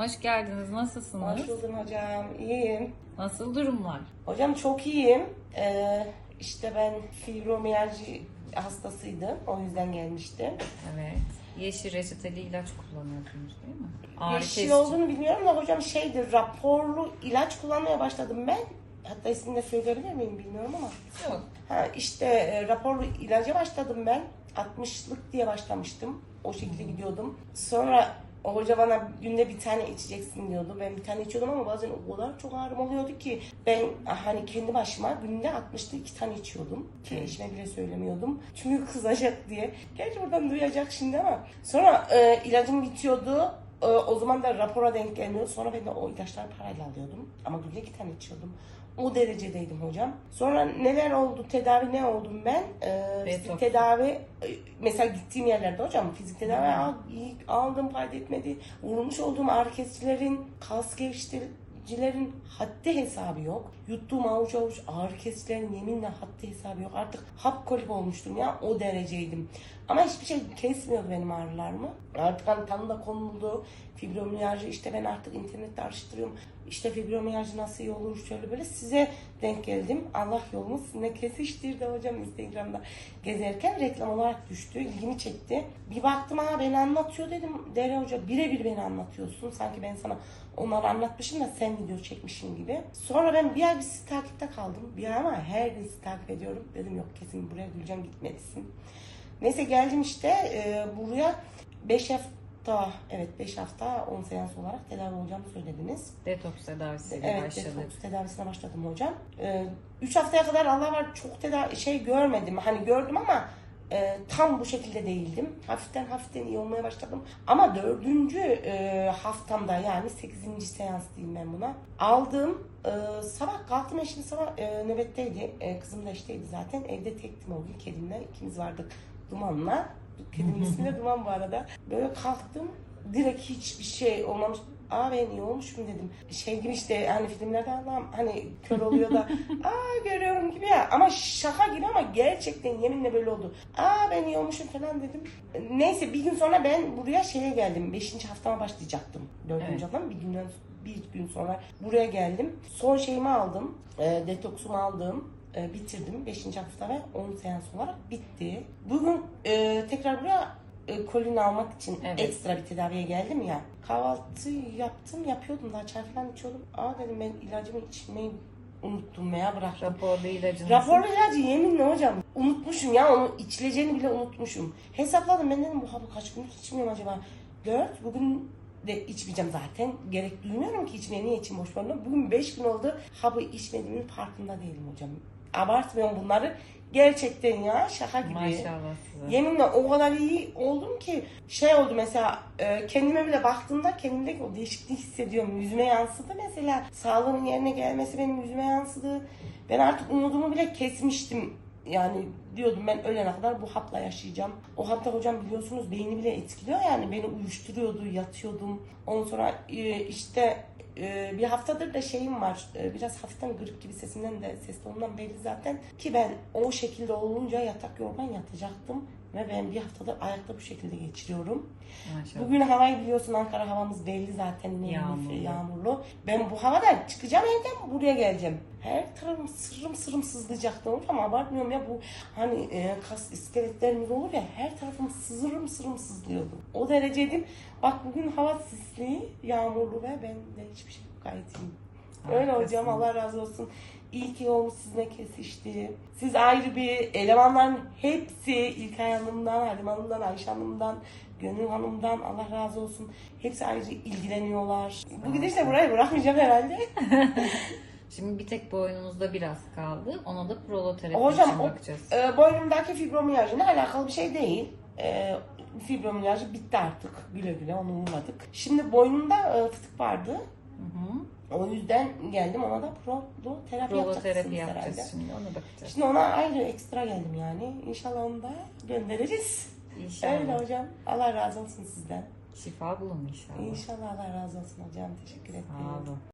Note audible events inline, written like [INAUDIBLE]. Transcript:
Hoş geldiniz. Nasılsınız? Hoş buldum hocam. İyiyim. Nasıl durumlar? Hocam çok iyiyim. Ee, işte ben fibromiyalji hastasıydım. O yüzden gelmiştim. Evet. Yeşil reçeteli ilaç kullanıyorsunuz değil mi? Ağrı Yeşil kesici. olduğunu bilmiyorum da hocam şeydir raporlu ilaç kullanmaya başladım ben. Hatta ismini de söyleyebilir miyim bilmiyorum ama. Yok. Ha, işte e, raporlu ilaca başladım ben. 60'lık diye başlamıştım. O şekilde gidiyordum. Sonra o hoca bana günde bir tane içeceksin diyordu. Ben bir tane içiyordum ama bazen o kadar çok ağrım oluyordu ki ben hani kendi başıma günde 60'lı iki tane içiyordum. Ki eşime bile söylemiyordum. Çünkü kızacak diye. Gerçi buradan duyacak şimdi ama. Sonra e, ilacım bitiyordu. E, o zaman da rapora denk gelmiyordu. Sonra ben de o ilaçları parayla alıyordum. Ama günde iki tane içiyordum. O derecedeydim hocam. Sonra neler oldu? Tedavi ne oldum ben? Ee, fizik tedavi e, mesela gittiğim yerlerde hocam fizik tedavi al, iyi, aldım fayda etmedi. Vurulmuş olduğum ağrı kesicilerin, kas gevşeticilerin haddi hesabı yok. Yuttuğum avuç avuç ağrı kesicilerin yeminle haddi hesabı yok. Artık hap kolik olmuştum ya o dereceydim. Ama hiçbir şey kesmiyordu benim ağrılarımı. Artık hani tanı da konuldu. Fibromiyalji işte ben artık internette araştırıyorum. İşte fibromiyalji nasıl iyi olur şöyle böyle size denk geldim. Allah yolunu sizinle kesiştirdi hocam Instagram'da gezerken reklam olarak düştü. ilgimi çekti. Bir baktım ha beni anlatıyor dedim. Dere hoca birebir beni anlatıyorsun. Sanki ben sana onları anlatmışım da sen video çekmişsin gibi. Sonra ben bir ay bir sizi takipte kaldım. Bir ay ama her gün sizi takip ediyorum. Dedim yok kesin buraya Gülcan gitmelisin. Neyse geldim işte e, buraya 5 hafta evet 5 hafta 10 seans olarak tedavi olacağımı söylediniz. Detoks tedavisiyle Evet başladık. detoks tedavisine başladım hocam. 3 haftaya kadar Allah var çok tedavi şey görmedim. Hani gördüm ama e, tam bu şekilde değildim. Hafiften hafiften iyi olmaya başladım. Ama dördüncü e, haftamda yani 8. seans diyeyim ben buna. Aldım. E, sabah kalktım eşim sabah e, nöbetteydi. E, kızım da işteydi zaten. Evde tektim o gün kedimle. ikimiz vardık Duman'la. Kedimin ismi de Duman bu arada. Böyle kalktım. Direkt hiçbir şey olmamış. Aa ben iyi olmuşum dedim. Şey gibi işte hani filmlerde adam hani kör oluyor da [LAUGHS] aa görüyorum gibi ya. Ama şaka gibi ama gerçekten yeminle böyle oldu. Aa ben iyi olmuşum falan dedim. Neyse bir gün sonra ben buraya şeye geldim. Beşinci haftama başlayacaktım. Dördüncü Evet. haftam bir günden bir gün sonra buraya geldim. Son şeyimi aldım. E, detoksumu aldım. E, bitirdim. 5. hafta ve 10 seans olarak bitti. Bugün e, tekrar buraya e, kolin almak için Evet. ekstra bir tedaviye geldim ya. Kahvaltı yaptım, yapıyordum daha çay falan içiyordum. Aa dedim ben ilacımı içmeyi unuttum veya bıraktım. Raporlu ilacınızı. Raporlu ilacı yeminle hocam unutmuşum ya onu içileceğini bile unutmuşum. Hesapladım ben dedim bu hapı kaç gündür içmiyorum acaba? 4 bugün de içmeyeceğim zaten. Gerek duymuyorum ki içmeye niye içim boş var. Bugün 5 gün oldu hapı içmediğimin farkında değilim hocam. Abartmıyorum bunları. Gerçekten ya şaka gibi. Maşallah size. Yeminle o kadar iyi oldum ki şey oldu mesela e, kendime bile baktığımda kendimdeki o değişikliği hissediyorum. Yüzüme yansıdı mesela. Sağlığımın yerine gelmesi benim yüzüme yansıdı. Ben artık umudumu bile kesmiştim. Yani diyordum ben ölene kadar bu hapla yaşayacağım. O hapta hocam biliyorsunuz beyni bile etkiliyor yani beni uyuşturuyordu, yatıyordum. Ondan sonra e, işte e, bir haftadır da şeyim var. E, Biraz hafiften grip gibi sesimden de ses tonundan belli zaten. Ki ben o şekilde olunca yatak yorgan yatacaktım. Ve ben bir haftadır ayakta bu şekilde geçiriyorum. Maşallah. Bugün havayı biliyorsun Ankara havamız belli zaten. nemli, Yağmurlu. yağmurlu. Ben bu havadan çıkacağım evden buraya geleceğim. Her tarafım sırrım sırrım sızlayacaktı ama abartmıyorum ya bu hani e, kas iskeletlerimiz olur ya her tarafım sızırım sırrım sızlıyordu. O dereceydim. Bak bugün hava sisli, yağmurlu ve ben de hiçbir şey gayet iyiyim. Öyle Harikasın. hocam Allah razı olsun. İyi ki yolumuz sizinle kesişti. Siz ayrı bir elemanların hepsi İlkay Hanım'dan, Halim Hanım'dan, Ayşe Hanım'dan, Gönül Hanım'dan Allah razı olsun. Hepsi ayrıca ilgileniyorlar. Bu gidişle burayı bırakmayacağım herhalde. [LAUGHS] Şimdi bir tek boynunuzda biraz kaldı. Ona da proloterapi Hocam için bakacağız. e, boynumdaki fibromiyajla alakalı bir şey değil. E, fibromiyajı bitti artık. Güle güle onu vurmadık. Şimdi boynumda e, fıtık vardı. Hı hı. O yüzden geldim ona da proloterapi yapacaksınız herhalde. şimdi. Ona bakacağız. Şimdi ona ayrı ekstra geldim yani. İnşallah onu da göndeririz. İnşallah. Öyle hocam. Allah razı olsun sizden. Şifa bulun inşallah. İnşallah Allah razı olsun hocam. Teşekkür ederim. Sağ olun.